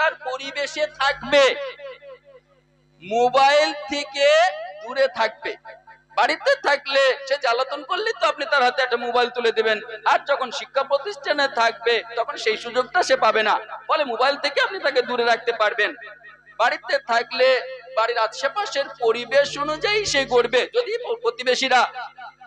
শিক্ষার পরিবেশে থাকবে। মোবাইল থেকে দূরে থাকবে। বাড়িতে থাকলে সে জ্বালাতন করলে তো আপনি তার হাতে একটা মোবাইল তুলে দিবেন। আর যখন শিক্ষা প্রতিষ্ঠানে থাকবে, তখন সেই সুযোগটা সে পাবে না। ফলে মোবাইল থেকে আপনি তাকে দূরে রাখতে পারবেন। বাড়িতে থাকলে বাড়ির আশেপাশের পরিবেশ অনুযায়ী সে করবে যদি প্রতিবেশীরা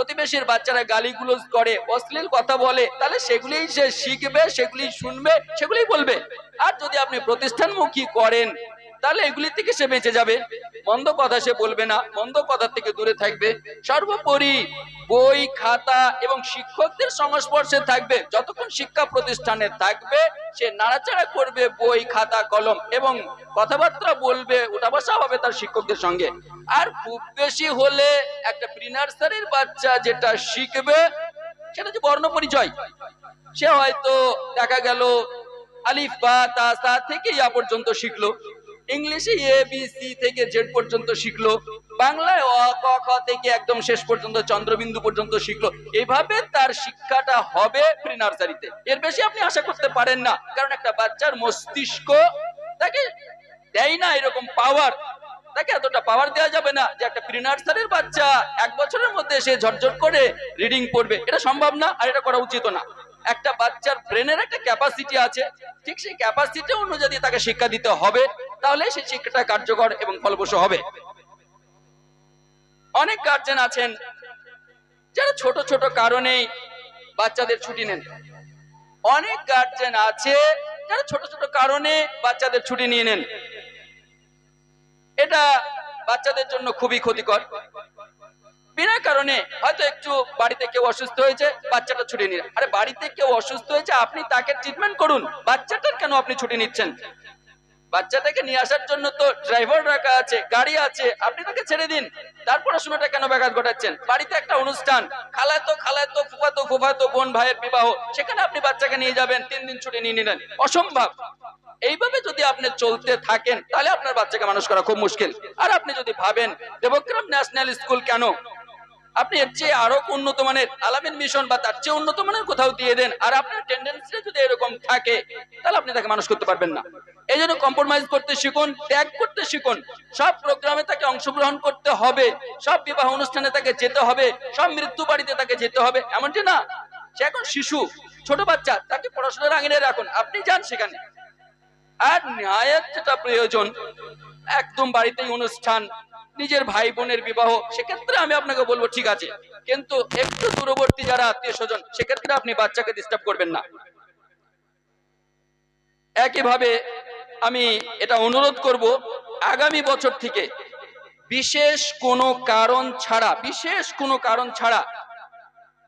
প্রতিবেশীর বাচ্চারা গালিগুলোজ করে, অশ্লীল কথা বলে, তাহলে সেগুলি সে শিখবে, সেগুলি শুনবে সেগুলি বলবে। আর যদি আপনি প্রতিষ্ঠানমুখী করেন তাহলে এগুলি থেকে সে বেঁচে যাবে। মন্দ কথা সে বলবে না। মন্দ কথা থেকে দূরে থাকবে। সর্বোপরি বই, খাতা এবং শিক্ষকদের সংস্পর্শে থাকবে। যতক্ষণ শিক্ষা প্রতিষ্ঠানে থাকবে, সে নাড়াচাড়া করবে বই, খাতা, কলম এবং কথাবার্তা বলবে ওটা বসা হবে তার শিক্ষকদের সঙ্গে। আর খুব বেশি হলে একটা প্রি নার্সারির বাচ্চা যেটা শিখবে, সেটা হচ্ছে বর্ণ পরিচয়। সে হয়তো দেখা গেল আলিফ বা তা থেকে ইয়া পর্যন্ত শিখলো। ইংলিশে এ বি সি থেকে জেড পর্যন্ত শিখলো, বাংলায় অ, ক, খ থেকে একদম শেষ পর্যন্ত চন্দ্রবিন্দু পর্যন্ত শিখলো। এইভাবে তার শিক্ষাটা হবে প্রি নার্সারিতে এর বেশি আপনি আশা করতে পারেন না, কারণ একটা বাচ্চার মস্তিষ্ক তাকে দেয় না এরকম পাওয়ার তাকে এতটা পাওয়ার দেওয়া যাবে না যে একটা প্রি নার্সারির বাচ্চা এক বছরের মধ্যে সে ঝরঝর করে রিডিং পড়বে। এটা সম্ভব না আর এটা করা উচিত না। একটা বাচ্চার ব্রেনের একটা ক্যাপাসিটি আছে, ঠিক সেই ক্যাপাসিটি অনুযায়ী তাকে শিক্ষা দিতে হবে। তাহলে সেই শিক্ষাটা কার্যকর এবং ফলপ্রসূ হবে। অনেক গার্জেন আছেন, যারা ছোট ছোট কারণে বাচ্চাদের ছুটি নেন। অনেক গার্জেন আছে, যারা ছোট ছোট কারণে বাচ্চাদের ছুটি নিয়ে নেন। এটা বাচ্চাদের জন্য খুবই ক্ষতিকর। বিনা কারণে হয়তো একটু বাড়িতে কেউ অসুস্থ হয়েছে, বাচ্চাটা ছুটি নিলেন। আরে বাড়িতে কেউ অসুস্থ হয়েছে, আপনি তাকে ট্রিটমেন্ট করুন। বাচ্চাটার কেন আপনি ছুটি নিচ্ছেন? বাচ্চাটাকে নিয়ে আসার জন্য তো ড্রাইভার রাখা আছে, গাড়ি আছে, আপনি তাকে ছেড়ে দিন। তার পড়াশোনাটা কেন ব্যাঘাত ঘটাচ্ছেন? বাড়িতে একটা অনুষ্ঠান, খালাতো খালাতো, ফুফাতো ফুফাতো, বোন, ভাইয়ের বিবাহ, সেখানে আপনি বাচ্চাকে নিয়ে যাবেন, তিন দিন ছুটি নিয়ে নিলেন। অসম্ভব। এইভাবে যদি আপনি চলতে থাকেন, তাহলে আপনার বাচ্চাকে মানুষ করা খুব মুশকিল। আর আপনি যদি ভাবেন দেবগ্রাম ন্যাশনাল স্কুল কেন? আপনি এর চেয়ে আরও উন্নত মানের, আলামিন মিশন বা তার চেয়ে উন্নত মানের কোথাও দিয়ে দেন। আর আপনার টেন্ডেন্সি যদি এরকম থাকে, তাহলে আপনি তাকে মানুষ করতে পারবেন না। এই জন্য কম্প্রোমাইজ করতে শিখুন, ত্যাগ করতে শিখুন। সব প্রোগ্রামে তাকে অংশগ্রহণ করতে হবে, সব বিবাহ অনুষ্ঠানে তাকে যেতে হবে, সব মৃত্যু বাড়িতে তাকে যেতে হবে, এমনটি না। সে এখন শিশু, ছোট বাচ্চা, তাকে পড়াশোনার আঙিনে রাখুন, আপনি যান সেখানে। আর ন্যায়ের যেটা প্রয়োজন, একদম বাড়িতেই অনুষ্ঠান, নিজের ভাই বোনের বিবাহ, সেক্ষেত্রে আমি আপনাকে বলব ঠিক আছে, কিন্তু একটু দূরবর্তী যারা আত্মীয় স্বজন, সেক্ষেত্রে আপনি বাচ্চাকে ডিস্টার্ব করবেন না। একইভাবে আমি এটা অনুরোধ করব, আগামী বছর থেকে বিশেষ কোনো কারণ ছাড়া, বিশেষ কোনো কারণ ছাড়া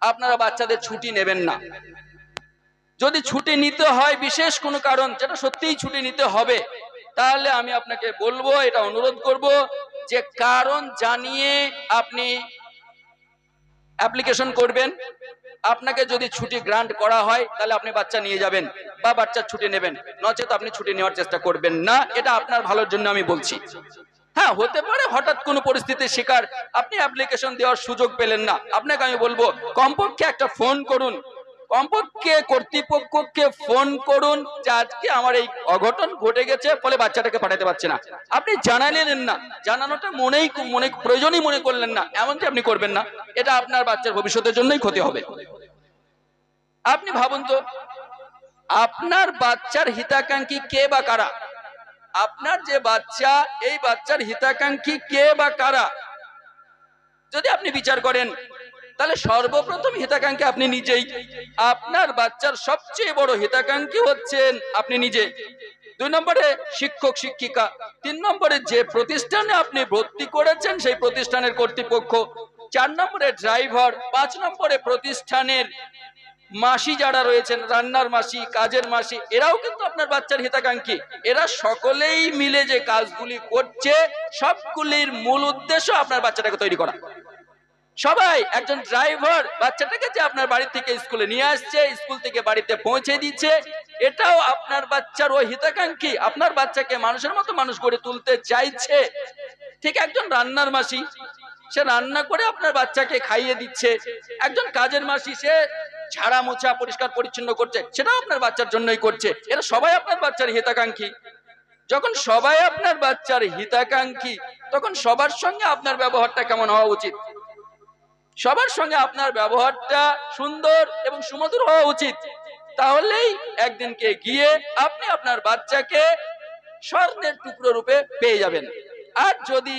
আপনারা বাচ্চাদের ছুটি নেবেন না। যদি ছুটি নিতে হয়, বিশেষ কোনো কারণ যেটা সত্যিই ছুটি নিতে হবে, তাহলে আমি আপনাকে বলব, এটা অনুরোধ করব যে কারণ জানিয়ে আপনি অ্যাপ্লিকেশন করবেন। আপনাকে যদি ছুটি গ্রান্ট করা হয়, তাহলে আপনি বাচ্চা নিয়ে যাবেন বা বাচ্চার ছুটি নেবেন। নচেত আপনি ছুটি নেওয়ার চেষ্টা করবেন না। এটা আপনার ভালোর জন্য আমি বলছি। হ্যাঁ হতে পারে হঠাৎ কোনো পরিস্থিতির শিকার। আপনি অ্যাপ্লিকেশন দেওয়ার সুযোগ পেলেন না। আপনাকে আমি বলব, কমপক্ষে একটা ফোন করুন। কমপক্ষে কর্তৃপক্ষকে ফোন করুন যে আজকে আমার এই অঘটন ঘটে গেছে, ফলে বাচ্চাটাকে পাঠাতে পারছে না। আপনি জানালেন না। জানানোটা মনেই মনে প্রয়োজনই মনে করলেন না। এমনকি আপনি করবেন না। এটা আপনার বাচ্চার ভবিষ্যতের জন্যই ক্ষতি হবে। আপনি ভাবুন তো, আপনার বাচ্চার হিতাকাঙ্ক্ষী কে বা কারা? আপনার যে বাচ্চা, এই বাচ্চার হিতাকাঙ্ক্ষী কে বা কারা? যদি আপনি বিচার করেন তাহলে সর্বপ্রথম হিতাকাঙ্ক্ষী আপনি নিজেই। আপনার বাচ্চার সবচেয়ে বড় হিতাকাঙ্ক্ষী হচ্ছেন আপনি নিজে। দুই নম্বরে শিক্ষক, শিক্ষিকা। তিন নম্বরে যে প্রতিষ্ঠানে আপনি ভর্তি করেছেন সেই প্রতিষ্ঠানের কর্তৃপক্ষ। চার নম্বরে ড্রাইভার। পাঁচ নম্বরে প্রতিষ্ঠানের মাসি যারা রয়েছেন, রান্নার মাসি, কাজের মাসি, এরাও কিন্তু আপনার বাচ্চার হিতাকাঙ্ক্ষী। এরা সকলেই মিলে যে কাজগুলি করছে, সবগুলির মূল উদ্দেশ্য আপনার বাচ্চাটাকে তৈরি করা। সবাই একজন ড্রাইভার বাচ্চাটাকে যে আপনার বাড়ি থেকে স্কুলে নিয়ে আসছে, স্কুল থেকে বাড়িতে পৌঁছে দিচ্ছে, এটাও আপনার বাচ্চার ওই হিতাকাঙ্ক্ষী। আপনার বাচ্চাকে মানুষের মতো মানুষ করে তুলতে চাইছে। ঠিক একজন রান্নার মাসি, সে রান্না করে আপনার বাচ্চাকে খাইয়ে দিচ্ছে। একজন কাজের মাসি, সে ঝাড়া মোছা পরিষ্কার পরিচ্ছন্ন করছে, সেটাও আপনার বাচ্চার জন্যই করছে। এরা সবাই আপনার বাচ্চার হিতাকাঙ্ক্ষী। যখন সবাই আপনার বাচ্চার হিতাকাঙ্ক্ষী, তখন সবার সঙ্গে আপনার ব্যবহারটা কেমন হওয়া উচিত? সবার সঙ্গে আপনার ব্যবহারটা সুন্দর এবং সুমধুর হওয়া উচিত। তাহলেই একদিনকে গিয়ে আপনি আপনার বাচ্চাকে স্বর্ণের টুকরো রূপে পেয়ে যাবেন। আর যদি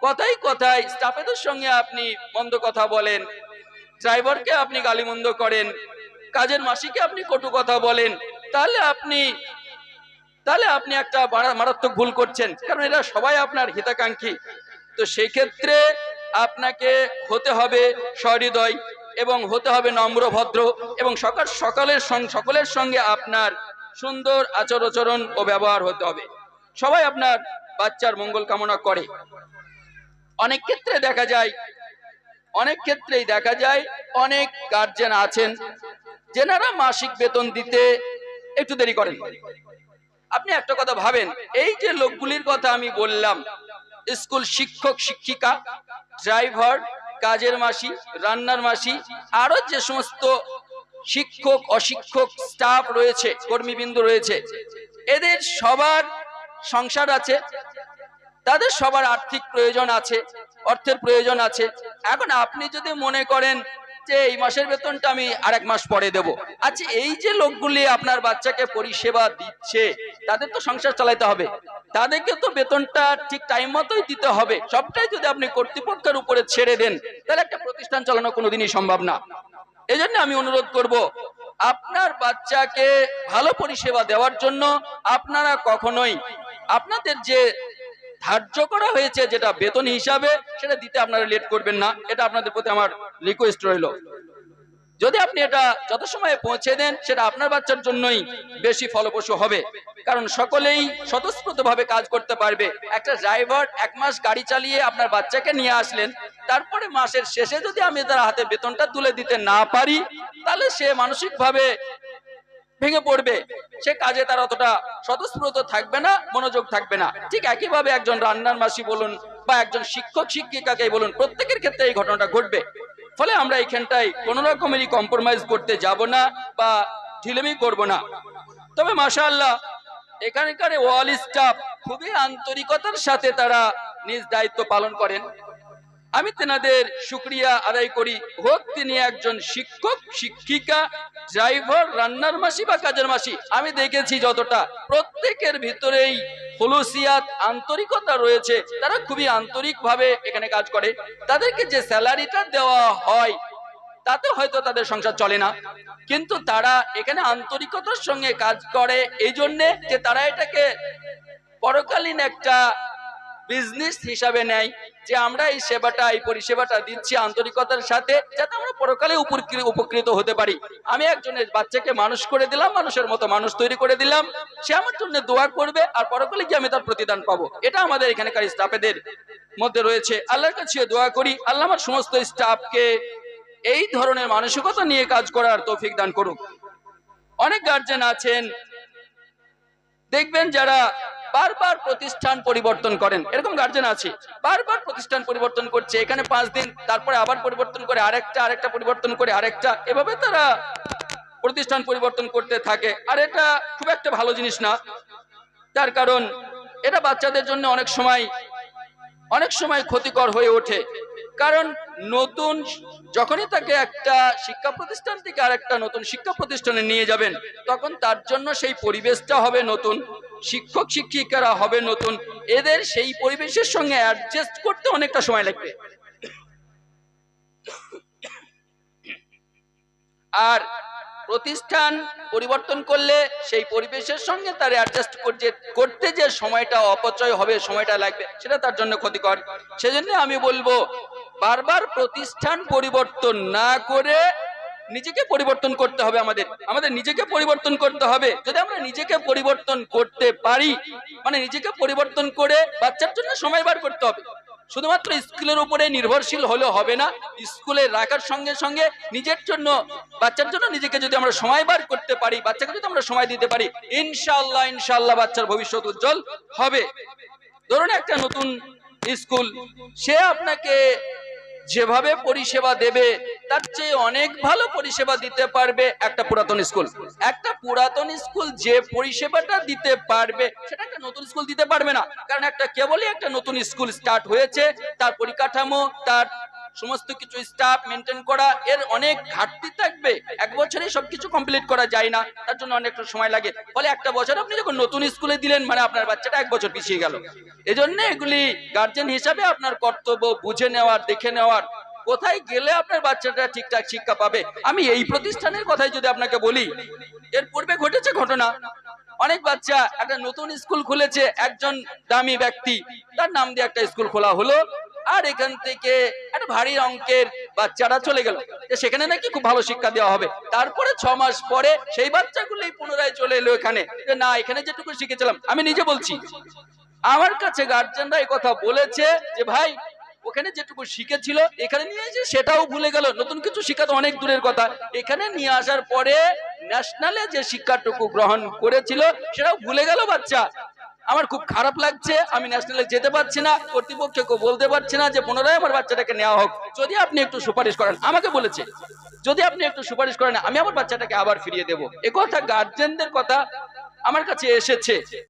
কথাই কথায় স্টাফেদের সঙ্গে আপনি মন্দ কথা বলেন, ড্রাইভারকে আপনি গালিমন্দ করেন, কাজের মাসিকে আপনি কটু কথা বলেন, তাহলে আপনি তাহলে আপনি একটা মারাত্মক ভুল করছেন। কারণ এরা সবাই আপনার হিতাকাঙ্ক্ষী। তো সেই ক্ষেত্রে আপনাকে হতে হবে সহৃদয় এবং হতে হবে নম্র ভদ্র এবং সকাল, সকালের সকলের সঙ্গে আপনার সুন্দর আচর আচরণ ও ব্যবহার হতে হবে। সবাই আপনার বাচ্চার মঙ্গল কামনা করে। অনেক ক্ষেত্রে দেখা যায়, অনেক ক্ষেত্রেই দেখা যায়, অনেক গার্জেন আছেন, যেনারা মাসিক বেতন দিতে একটু দেরি করেন। আপনি একটা কথা ভাবেন, এই যে লোকগুলির কথা আমি বললাম, স্কুল শিক্ষক, শিক্ষিকা ড্রাইভার, কাজের মাসি, রান্নার মাসি আরও যে সমস্ত শিক্ষক, অশিক্ষক, স্টাফ রয়েছে, কর্মীবৃন্দ রয়েছে, এদের সবার সংসার আছে, তাদের সবার আর্থিক প্রয়োজন আছে, অর্থের প্রয়োজন আছে। এখন আপনি যদি মনে করেন যে এই মাসের বেতনটা আমি আর এক মাস পরে দেব। আচ্ছা এই যে লোকগুলি আপনার বাচ্চাকে পরিষেবা দিচ্ছে, তাদের তো সংসার চালাইতে হবে। তাদেরকে তো বেতনটা ঠিক টাইম মতোই দিতে হবে। সবটাই যদি আপনি কর্তৃপক্ষের উপরে ছেড়ে দেন, তাহলে একটা প্রতিষ্ঠান চালানো কোনোদিনই সম্ভব না। এজন্য আমি অনুরোধ করব, আপনার বাচ্চাকে ভালো পরিষেবা দেওয়ার জন্য আপনারা কখনোই আপনাদের যে ধার্য করা হয়েছে যেটা বেতন হিসাবে, সেটা দিতে আপনারা লেট করবেন না। এটা আপনাদের প্রতি আমার রিকোয়েস্ট রইল। যদি আপনি এটা যত সময়ে পৌঁছে দেন, সেটা আপনার বাচ্চার জন্যই বেশি ফলপ্রসূ হবে। কারণ সকলেই স্বতঃস্ফূর্ত ভাবে কাজ করতে পারবে। একটা ড্রাইভার এক মাস গাড়ি চালিয়ে আপনার বাচ্চাকে নিয়ে আসলেন, তারপরে মাসের শেষে যদি আমি তার হাতে বেতনটা তুলে দিতে না পারি, তাহলে সে মানসিক ভাবে ভেঙে পড়বে। সে কাজে তার অতটা স্বতঃস্ফূর্ত থাকবে না, মনোযোগ থাকবে না। ঠিক একইভাবে একজন রান্নার মাসি বলুন বা একজন শিক্ষক শিক্ষিকাকে বলুন, প্রত্যেকের ক্ষেত্রে এই ঘটনাটা ঘটবে। ফলে আমরা এখানটায় কোন রকমেরই কম্প্রোমাইজ করতে যাব না বা ঢিলেমি করব না। তবে মাশাআল্লাহ, এখানকার ওয়াল স্টাফ খুবই আন্তরিকতার সাথে তারা নিজ দায়িত্ব পালন করেন। আমি তেনাদের শুক্রিয়া আদায় করি। হোক তিনি একজন শিক্ষক, শিক্ষিকা ড্রাইভার রান্নার মাসি বা কাজের মাসি। আমি দেখেছি যতটা প্রত্যেকের ভিতরেই হলুসিয়াত আন্তরিকতা রয়েছে, তারা খুবই আন্তরিকভাবে এখানে কাজ করে। তাদেরকে যে স্যালারিটা দেওয়া হয়, তাতে হয়তো তাদের সংসার চলে না। কিন্তু তারা এখানে আন্তরিকতার সঙ্গে কাজ করে এই জন্যে যে তারা এটাকে পরকালীন একটা বিজনেস হিসাবে নেয়, যে আমরা এই সেবাটা, এই পরিষেবাটা দিচ্ছি আন্তরিকতার সাথে, যাতে আমরা পরকালে উপকৃ- উপকৃত হতে পারি। আমি একজনের বাচ্চাকে মানুষ করে দিলাম, মানুষের মতো মানুষ তৈরি করে দিলাম। সে আমার জন্য দোয়া করবে, আর পরকালে গিয়ে আমি তার প্রতিদান পাবো। এটা আমাদের এখানকার স্টাফেদের মধ্যে রয়েছে। আল্লাহর কাছে দোয়া করি, আল্লাহ আমার সমস্ত স্টাফকে এই ধরনের মানসিকতা নিয়ে কাজ করার তৌফিক দান করুক। অনেক গার্জেন আছেন। দেখবেন যারা বারবার প্রতিষ্ঠান পরিবর্তন করেন। এরকম গার্জেন আছে। বারবার প্রতিষ্ঠান পরিবর্তন করছে। এখানে পাঁচ দিন, তারপরে আবার পরিবর্তন করে আরেকটা আরেকটা পরিবর্তন করে আরেকটা। এভাবে তারা প্রতিষ্ঠান পরিবর্তন করতে থাকে। আর এটা খুব একটা ভালো জিনিস না। তার কারণ, এটা বাচ্চাদের জন্য অনেক সময় অনেক সময় ক্ষতিকর হয়ে ওঠে। কারণ নতুন, যখনই তাকে একটা শিক্ষা প্রতিষ্ঠান থেকে আর একটা নতুন শিক্ষা প্রতিষ্ঠানে নিয়ে যাবেন, তখন তার জন্য সেই পরিবেশটা হবে নতুন। শিক্ষক শিক্ষিকারা হবে নতুন। এদের সেই পরিবেশের সঙ্গে অ্যাডজাস্ট করতে অনেকটা সময় লাগবে। আর প্রতিষ্ঠান পরিবর্তন করলে সেই পরিবেশের সঙ্গে তার অ্যাডজাস্ট করতে যে সময়টা অপচয় হবে, সময়টা লাগবে, সেটা তার জন্য ক্ষতিকর। সেজন্য আমি বলব, বারবার প্রতিষ্ঠান পরিবর্তন না করে নিজেকে পরিবর্তন করতে হবে আমাদের। আমাদের নিজেকে পরিবর্তন করতে হবে। যদি আমরা নিজেকে পরিবর্তন করতে পারি মানে নিজেকে পরিবর্তন করে বাচ্চার জন্য সময় বার করতে হবে। শুধুমাত্র স্কুলের উপরে নির্ভরশীল হলে হবে না, স্কুলে রাখার সঙ্গে সঙ্গে নিজের জন্য, বাচ্চার জন্য নিজেকে যদি আমরা সময় বার করতে পারি, বাচ্চাকে যদি আমরা সময় দিতে পারি, ইনশাআল্লাহ ইনশাআল্লাহ বাচ্চার ভবিষ্যৎ উজ্জ্বল হবে। ধরুন একটা নতুন স্কুল, সে আপনাকে যেভাবে পরিষেবা দেবে তার চেয়ে অনেক ভালো পরিষেবা দিতে পারবে একটা পুরাতন স্কুল। একটা পুরাতন স্কুল যে পরিষেবাটা দিতে পারবে, সেটা একটা নতুন স্কুল দিতে পারবে না। কারণ একটা কেবলই একটা নতুন স্কুল স্টার্ট হয়েছে, তার পরিকাঠামো, তার সমস্ত কিছু স্টাফ মেনটেন করা, এর অনেক ঘাটতি থাকবে। এক বছরে সবকিছু কমপ্লিট করা যায় না, তার জন্য অনেকটা সময় লাগে। ফলে একটা বছর আপনি যখন নতুন স্কুলে দিলেন মানে আপনার বাচ্চাটা এক বছর পিছিয়ে গেল। এজন্য এগুলি গার্জেন হিসাবে আপনার কর্তব্য বুঝে নেওয়ার, দেখে নেওয়ার। কোথায় গেলে আপনার বাচ্চাটা ঠিকঠাক শিক্ষা পাবে? আমি এই প্রতিষ্ঠানের কথাই যদি আপনাকে বলি, এর পূর্বে ঘটেছে ঘটনা। অনেক বাচ্চা একটা নতুন স্কুল খুলেছে, একজন দামি ব্যক্তি, তার নাম দিয়ে একটা স্কুল খোলা হলো, আর এখান থেকে একটা ভারী অঙ্কের বাচ্চারা চলে গেল। সেখানে নাকি খুব ভালো শিক্ষা দেওয়া হবে। তারপরে ছ মাস পরে সেই বাচ্চাগুলোই পুনরায় চলে এলো এখানে। না, এখানে যেটুকু শিখেছিলাম, আমি নিজে বলছি। আমার কাছে গার্জেনরা কথা বলেছে যে, ভাই ওখানে যেটুকু শিখেছিল এখানে নিয়ে এসে সেটাও ভুলে গেল। নতুন কিছু শিক্ষা তো অনেক দূরের কথা। এখানে নিয়ে আসার পরে ন্যাশনালে যে শিক্ষাটুকু গ্রহণ করেছিল, সেটাও ভুলে গেল বাচ্চা। আমার খুব খারাপ লাগছে, আমি ন্যাশনালে যেতে পারছি না, কর্তৃপক্ষকে বলতে পারছি না যে পুনরায় আমার বাচ্চাটাকে নেওয়া হোক। যদি আপনি একটু সুপারিশ করেন, আমাকে বলেছে, যদি আপনি একটু সুপারিশ করেন, আমি আমার বাচ্চাটাকে আবার ফিরিয়ে দেবো। কথা গার্জেনদের কথা আমার কাছে এসেছে।